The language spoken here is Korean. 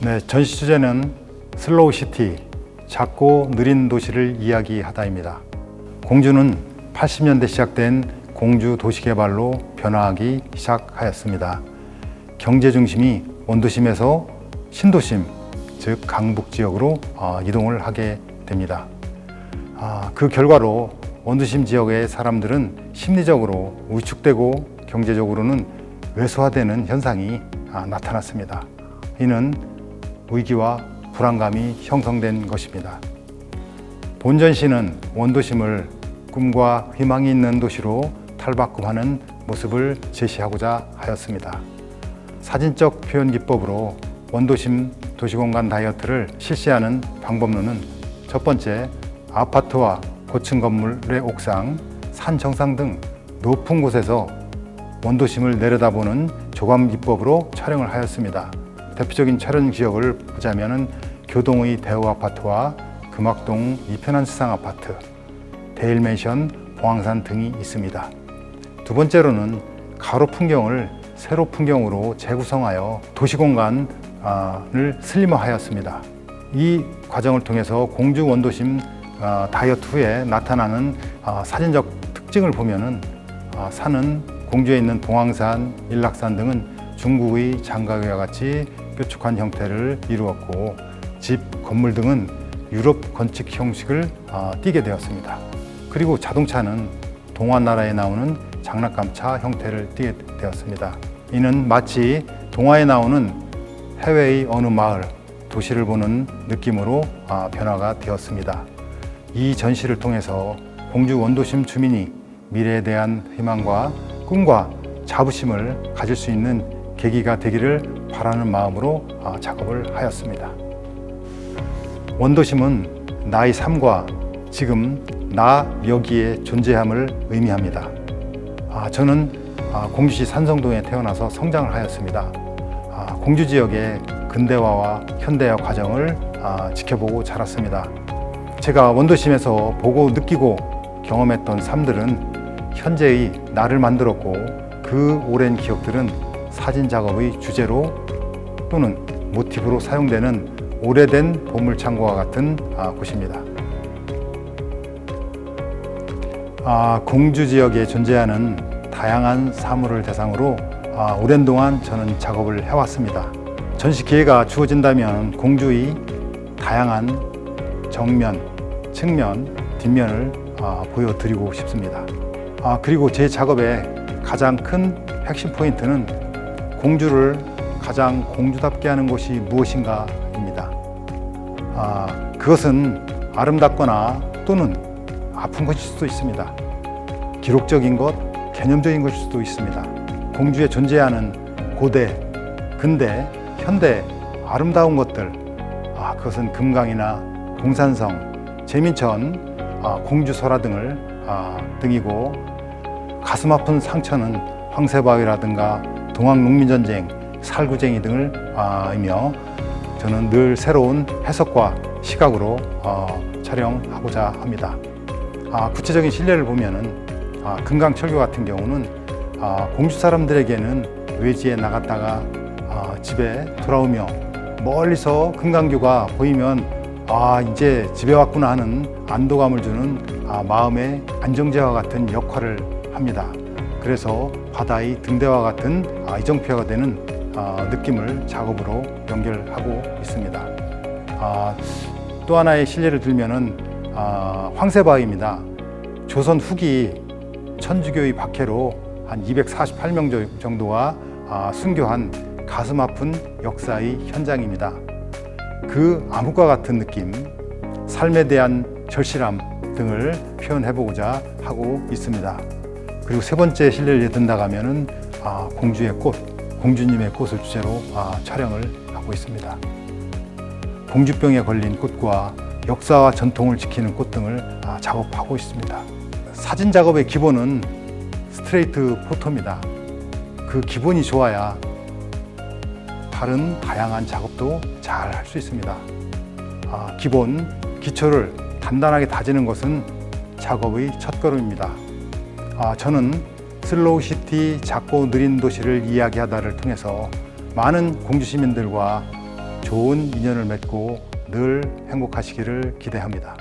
네, 전시 주제는 슬로우 시티, 작고 느린 도시를 이야기하다입니다. 공주는 80년대 시작된 공주 도시개발로 변화하기 시작하였습니다. 경제 중심이 원도심에서 신도심, 즉 강북 지역으로 어, 이동을 하게 됩니다. 아, 그 결과로 원도심 지역의 사람들은 심리적으로 위축되고 경제적으로는 왜소화되는 현상이 아, 나타났습니다. 이는 위기와 불안감이 형성된 것입니다. 본전시는 원도심을 꿈과 희망이 있는 도시로 탈바꿈하는 모습을 제시하고자 하였습니다. 사진적 표현 기법으로 원도심 도시공간 다이어트를 실시하는 방법론은 첫 번째, 아파트와 고층 건물의 옥상, 산 정상 등 높은 곳에서 원도심을 내려다보는 조감 기법으로 촬영을 하였습니다. 대표적인 촬영 지역을 보자면은 교동의 대우 아파트와 금학동 이편한 수상 아파트, 데일맨션, 봉황산 등이 있습니다. 두 번째로는 가로 풍경을 세로 풍경으로 재구성하여 도시 공간을 슬림화하였습니다. 이 과정을 통해서 공주 원도심 어, 다이어트 후에 나타나는 어, 사진적 특징을 보면은 어, 산은 공주에 있는 봉황산, 일락산 등은 중국의 장가위와 같이 뾰족한 형태를 이루었고 집, 건물 등은 유럽 건축 형식을 띠게 되었습니다. 그리고 자동차는 동화 나라에 나오는 장난감 차 형태를 띠게 되었습니다. 이는 마치 동화에 나오는 해외의 어느 마을, 도시를 보는 느낌으로 변화가 되었습니다. 이 전시를 통해서 공주 원도심 주민이 미래에 대한 희망과 꿈과 자부심을 가질 수 있는 계기가 되기를 바라는 마음으로 아, 작업을 하였습니다. 원도심은 나의 삶과 지금 나 여기에 존재함을 의미합니다. 아, 저는 아, 공주시 산성동에 태어나서 성장을 하였습니다. 공주 지역의 근대화와 현대화 과정을 지켜보고 자랐습니다. 제가 원도심에서 보고 느끼고 경험했던 삶들은 현재의 나를 만들었고 그 오랜 기억들은 사진 작업의 주제로 또는 모티브로 사용되는 오래된 보물창고와 같은 아, 곳입니다. 아, 공주 지역에 존재하는 다양한 사물을 대상으로 아, 오랜 동안 저는 작업을 해왔습니다. 전시 기회가 주어진다면 공주의 다양한 정면, 측면, 뒷면을 아, 보여드리고 싶습니다. 아, 그리고 제 작업의 가장 큰 핵심 포인트는 공주를 가장 공주답게 하는 것이 무엇인가입니다. 아, 그것은 아름답거나 또는 아픈 것일 수도 있습니다. 기록적인 것, 개념적인 것일 수도 있습니다. 공주에 존재하는 고대, 근대, 현대 아름다운 것들, 아, 그것은 금강이나 동산성, 재민천, 아, 공주설화 등을 아, 등이고 가슴 아픈 상처는 황새바위라든가 동학농민전쟁, 살구쟁이 등을 아, 이며 저는 늘 새로운 해석과 시각으로 어, 촬영하고자 합니다. 구체적인 실례를 보면은 금강철교 같은 경우는 공주 사람들에게는 외지에 나갔다가 집에 돌아오며 멀리서 금강교가 보이면 아 이제 집에 왔구나 하는 안도감을 주는 아, 마음의 안정제와 같은 역할을 합니다. 그래서 바다의 등대와 같은 아, 이정표가 되는 아, 느낌을 작업으로 연결하고 있습니다. 아, 또 하나의 실례를 들면은 아, 황새바위입니다. 조선 후기 천주교의 박해로 한 248명 정도가 아, 순교한 가슴 아픈 역사의 현장입니다. 그 암흑과 같은 느낌, 삶에 대한 절실함 등을 표현해보고자 하고 있습니다. 그리고 세 번째 실내를 든다고 하면은 아, 공주의 꽃, 공주님의 꽃을 주제로 아, 촬영을 하고 있습니다. 공주병에 걸린 꽃과 역사와 전통을 지키는 꽃 등을 아, 작업하고 있습니다. 사진 작업의 기본은 스트레이트 포토입니다. 그 기본이 좋아야 다른 다양한 작업도 잘 할 수 있습니다. 아, 기본 기초를 단단하게 다지는 것은 작업의 첫걸음입니다. 아, 저는 슬로우 시티 작고 느린 도시를 이야기하다를 통해서 많은 공주 시민들과 좋은 인연을 맺고 늘 행복하시기를 기대합니다.